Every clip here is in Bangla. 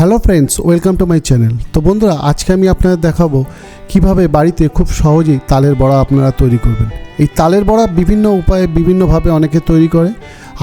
Hello friends, welcome to my channel. তো বন্ধুরা, আজকে আমি আপনাদের দেখাবো কীভাবে বাড়িতে খুব সহজেই তালের বড়া আপনারা তৈরি করবেন। এই তালের বড়া বিভিন্ন উপায়ে, বিভিন্নভাবে অনেকে তৈরি করে।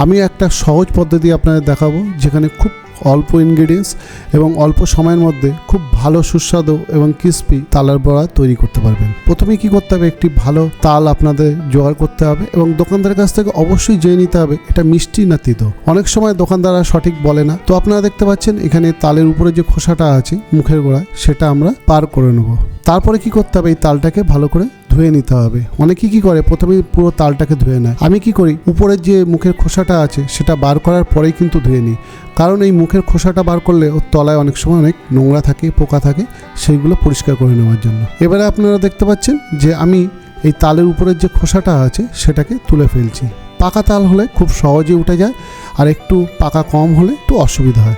আমি একটা সহজ পদ্ধতি আপনাদের দেখাবো, যেখানে খুব অল্প ইনগ্রিডিয়েন্টস এবং অল্প সময়ের মধ্যে খুব ভালো সুস্বাদু এবং ক্রিস্পি তালের বড়া তৈরি করতে পারবেন। প্রথমে কি করতে হবে? একটি ভালো তাল আপনাদের জোগাড় করতে হবে এবং দোকানদারের কাছ থেকে অবশ্যই জেনে নিতে হবে, এটা মিষ্টি না তিতো। অনেক সময় দোকানদাররা সঠিক বলে না। তো আপনারা দেখতে পাচ্ছেন, এখানে তালের উপরে যে খোসাটা আছে, মুখের গোড়ায়, সেটা আমরা পার করে নেব। তারপরে কি করতে হবে? এই তালটাকে ভালো করে ধুয়ে নিতে হবে। অনেকে কি করে? প্রথমে পুরো তালটাকে ধুয়ে নেয়। আমি কি করি? উপরের যে মুখের খোসাটা আছে, সেটা বার করার পরেই কিন্তু ধুয়ে নিই। কারণ এই মুখের খোসাটা বার করলে ওর তলায় অনেক সময় অনেক নোংরা থাকে, পোকা থাকে, সেইগুলো পরিষ্কার করে নেওয়ার জন্য। এবারে আপনারা দেখতে পাচ্ছেন যে আমি এই তালের উপরের যে খোসাটা আছে, সেটাকে তুলে ফেলছি। পাকা তাল হলে খুব সহজে উঠে যায়, আর একটু পাকা কম হলে একটু অসুবিধা হয়।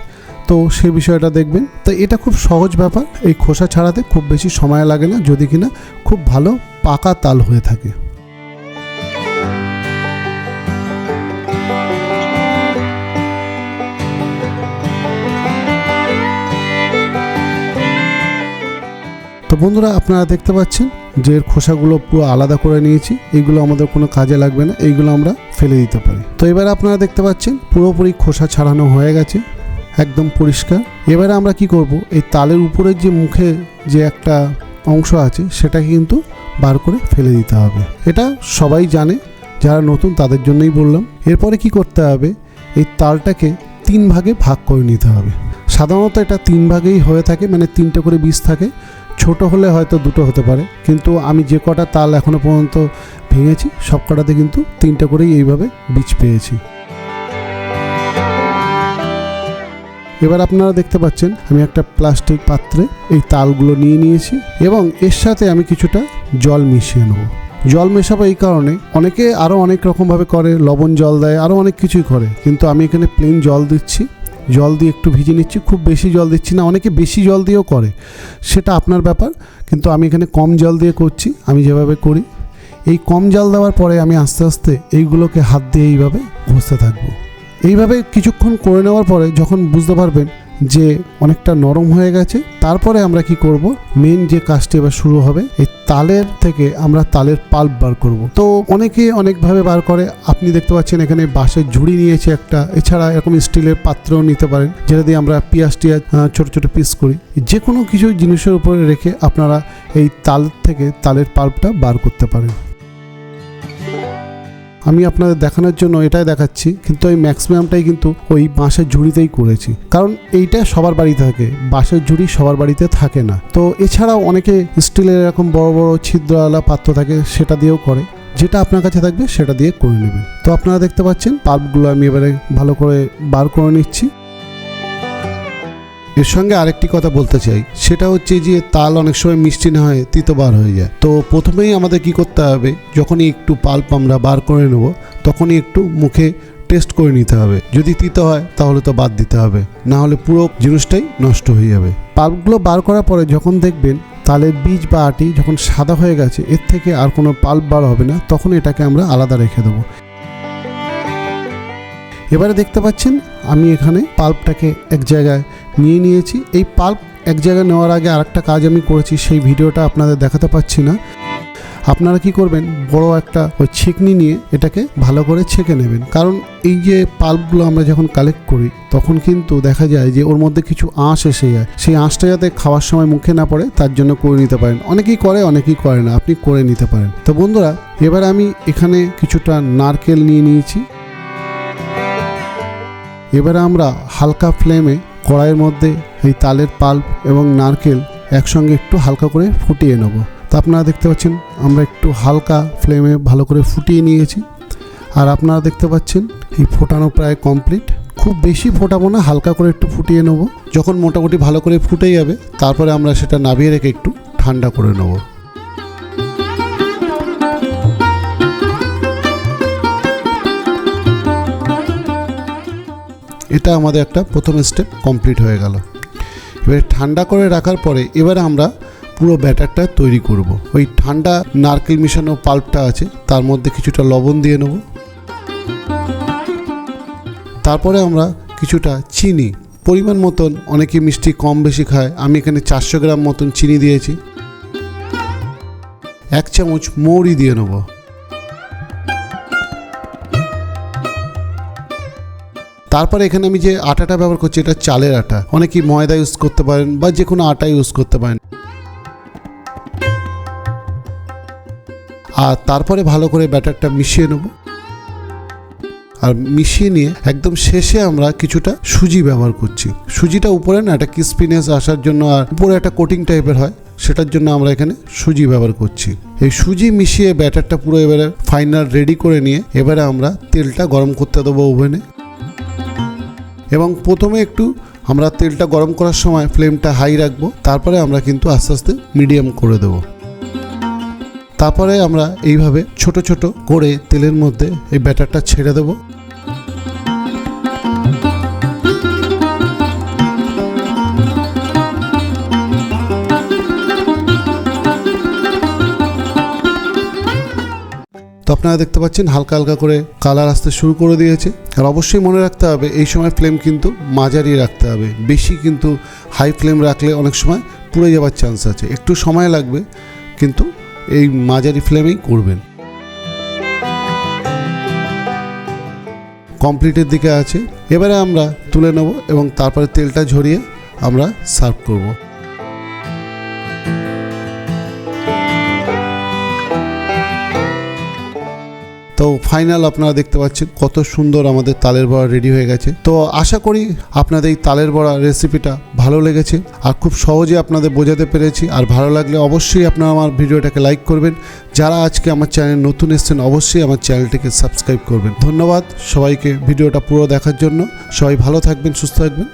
তো সে বিষয়টা দেখবেন। তো এটা খুব সহজ ব্যাপার, এই খোসা ছাড়াতে খুব বেশি সময় লাগে না, যদি কিনা খুব ভালো পাকা তাল হয়ে থাকে। তো বন্ধুরা, আপনারা দেখতে পাচ্ছেন যে এর খোসাগুলো পুরো আলাদা করে নিয়েছি এইগুলো আমাদের কোনো কাজে লাগবে না, এইগুলো আমরা ফেলে দিতে পারি। তো এবারে আপনারা দেখতে পাচ্ছেন পুরোপুরি খোসা ছাড়ানো হয়ে গেছে। একদম পরিষ্কার। এবারে আমরা কি করব? এই তালের উপরের যে মুখে যে একটা অংশ আছে সেটা কিন্তু বার করে ফেলে দিতে হবে। এটা সবাই জানে, যারা নতুন তাদের জন্যই বললাম। এরপরে কি করতে হবে? এই তালটাকে তিন ভাগে ভাগ করে নিতে হবে। সাধারণত এটা তিন ভাগেই হয়ে থাকে মানে তিনটে করে বীজ থাকে। ছোট হলে হয়তো দুটো হতে পারে, কিন্তু আমি যে কটা তাল এখনও পর্যন্ত ভেঙেছি সব কটাতে কিন্তু তিনটে করেই এইভাবে বীজ পেয়েছি। এবার আপনারা দেখতে পাচ্ছেন, আমি একটা প্লাস্টিক পাত্রে এই তালগুলো নিয়ে নিয়েছি এবং এর সাথে আমি কিছুটা জল মিশিয়ে নেব। জল মেশাবো এই কারণে অনেকে আরও অনেক রকমভাবে করে, লবণ জল দেয় আরও অনেক কিছুই করে। কিন্তু আমি এখানে প্লেন জল দিচ্ছি। জল দিয়ে একটু ভিজে নিচ্ছি, খুব বেশি জল দিচ্ছি না, অনেকে বেশি জল দিয়েও করে। সেটা আপনার ব্যাপার, কিন্তু আমি এখানে কম জল দিয়ে করছি, আমি যেভাবে করি। এই কম জল দেওয়ার পরে আমি আস্তে আস্তে এইগুলোকে হাত দিয়ে এইভাবে ঘষতে থাকব। এইভাবে কিছুক্ষণ করে নেওয়ার পরে যখন বুঝতে পারবেন যে অনেকটা নরম হয়ে গেছে, তারপরে আমরা কি করব? মেন যে কাজটি এবার শুরু হবে, এই তালের থেকে আমরা তালের পাল্প বার করব। তো অনেকে অনেকভাবে বার করে, আপনি দেখতে পাচ্ছেন এখানে বাঁশের ঝুড়ি নিয়েছে একটা, এছাড়া এরকম স্টিলের পাত্রও নিতে পারেন, যেটা দিয়ে আমরা পেঁয়াজ টিয়াজ ছোট ছোট পিস করি। যে কোনো কিছু জিনিসের উপরে রেখে আপনারা এই তাল থেকে তালের পাল্পটা বার করতে পারেন। আমি আপনাদের দেখানোর জন্য এটাই দেখাচ্ছি, কিন্তু ওই ম্যাক্সিমামটাই কিন্তু ওই বাঁশের ঝুড়িতেই করেছি। কারণ এইটা সবার বাড়িতে থাকে, বাঁশের ঝুড়ি সবার বাড়িতে থাকে না। তো এছাড়াও অনেকে স্টিলের এরকম বড় বড় ছিদ্রওয়ালা পাত্র থাকে, সেটা দিয়েও করে। যেটা আপনার কাছে থাকবে, সেটা দিয়ে করে নেবেন। তো আপনারা দেখতে পাচ্ছেন, পাল্পগুলো আমি এবারে ভালো করে বার করে নিচ্ছি। এর সঙ্গে আরেকটি কথা বলতে চাই। সেটা হচ্ছে যে তাল অনেক সময় মিষ্টি না হয় তিতো বার হয়ে যায়। তো প্রথমেই আমাদের কি করতে হবে, যখনই একটু পাল্প আমরা বার করে নেব, তখনই একটু মুখে টেস্ট করে নিতে হবে। যদি তিতো হয়, তাহলে তো বাদ দিতে হবে। না হলে পুরো জিনিসটাই নষ্ট হয়ে যাবে। পাল্পগুলো বার করার পরে যখন দেখবেন তালের বীজ বা আটি যখন সাদা হয়ে গেছে, এর থেকে আর কোনো পাল্প বার হবে না, তখন এটাকে আমরা আলাদা রেখে দেবো। এবারে দেখতে পাচ্ছেন, আমি এখানে পাল্পটাকে এক জায়গায় নিয়ে নিয়েছি। এই পাল্প এক জায়গায় নেওয়ার আগে আরেকটা কাজ আমি করেছি, সেই ভিডিওটা আপনাদের দেখাতে পাচ্ছি না। আপনারা কি করবেন, বড় একটা ওই ছেঁকনি নিয়ে এটাকে ভালো করে ছেঁকে নেবেন। কারণ এই যে পাল্পগুলো আমরা যখন কালেক্ট করি, তখন কিন্তু দেখা যায় যে ওর মধ্যে কিছু আঁশ এসে যায়। সেই আঁশটা যাতে খাওয়ার সময় মুখে না পড়ে, তার জন্য করে নিতে পারেন। অনেকেই করে অনেকেই করে না, আপনি করে নিতে পারেন। তো বন্ধুরা, এবার আমি এখানে কিছুটা নারকেল নিয়ে নিয়েছি। এবারে আমরা হালকা ফ্লেমে কড়াইয়ের মধ্যে এই তালের পাল্প এবং নারকেল একসঙ্গে একটু হালকা করে ফুটিয়ে নেব। তা আপনারা দেখতে পাচ্ছেন, আমরা একটু হালকা ফ্লেমে ভালো করে ফুটিয়ে নিয়েছি। আর আপনারা দেখতে পাচ্ছেন, এই ফোটানো প্রায় কমপ্লিট। খুব বেশি ফোটাবো না, হালকা করে একটু ফুটিয়ে নেব। যখন মোটামুটি ভালো করে ফুটে যাবে, তারপরে আমরা সেটা নাবিয়ে রেখে একটু ঠান্ডা করে নেব। এটা আমাদের একটা প্রথম স্টেপ কমপ্লিট হয়ে গেল। এবারে ঠান্ডা করে রাখার পরে এবারে আমরা পুরো ব্যাটারটা তৈরি করব। ওই ঠান্ডা নারকেল মিশানো পাল্পটা আছে, তার মধ্যে কিছুটা লবণ দিয়ে নেব। তারপরে আমরা কিছুটা চিনি, পরিমাণ মতন, অনেকে মিষ্টি কম বেশি খায়, আমি এখানে চারশো গ্রাম মতন চিনি দিয়েছি। এক চামচ মৌরি দিয়ে নেব। তারপরে এখানে আমি যে আটাটা ব্যবহার করছি, এটা চালের আটা। অনেকেই ময়দা ইউজ করতে পারেন বা যে কোনো আটা ইউজ করতে পারেন। আর তারপরে ভালো করে ব্যাটারটা মিশিয়ে নেব। আর মিশিয়ে নিয়ে একদম শেষে আমরা কিছুটা সুজি ব্যবহার করছি। সুজিটা উপরে না, একটা ক্রিস্পিনেস আসার জন্য আর উপরে একটা কোটিং টাইপের হয়, সেটার জন্য আমরা এখানে সুজি ব্যবহার করছি। এই সুজি মিশিয়ে ব্যাটারটা পুরো এবারে ফাইনাল রেডি করে নিয়ে এবারে আমরা তেলটা গরম করতে দেবো ওভেনে। এবং প্রথমে একটু আমরা তেলটা গরম করার সময় ফ্লেমটা হাই রাখব, তারপরে আমরা কিন্তু আস্তে আস্তে মিডিয়াম করে দেব। তারপরে আমরা এইভাবে ছোট ছোট করে তেলের মধ্যে এই ব্যাটারটা ছেড়ে দেবো। তো আপনারা দেখতে পাচ্ছেন হালকা হালকা করে কালার আসতে শুরু করে দিয়েছে। আর অবশ্যই মনে রাখতে হবে, এই সময় ফ্লেম কিন্তু মাঝারি রাখতে হবে। বেশি কিন্তু হাই ফ্লেম রাখলে অনেক সময় পুড়ে যাওয়ার চান্স আছে। একটু সময় লাগবে, কিন্তু এই মাঝারি ফ্লেমেই করবেন। কমপ্লিটের দিকে আছে। এবারে আমরা তুলে নেব এবং তারপরে তেলটা ঝরিয়ে আমরা সার্ভ করব। ফাইনাল আপনারা দেখতে পাচ্ছেন কত সুন্দর আমাদের তালের বড়া রেডি হয়ে গেছে। তো আশা করি আপনাদের এই তালের বড়া রেসিপিটা ভালো লেগেছে। আর খুব সহজে আপনাদের বোঝাতে পেরেছি। আর ভালো লাগলে অবশ্যই আপনারা আমার ভিডিওটাকে লাইক করবেন। যারা আজকে আমার চ্যানেল নতুন এসছেন, অবশ্যই আমার চ্যানেলটিকে সাবস্ক্রাইব করবেন। ধন্যবাদ সবাইকে ভিডিওটা পুরো দেখার জন্য। সবাই ভালো থাকবেন, সুস্থ থাকবেন।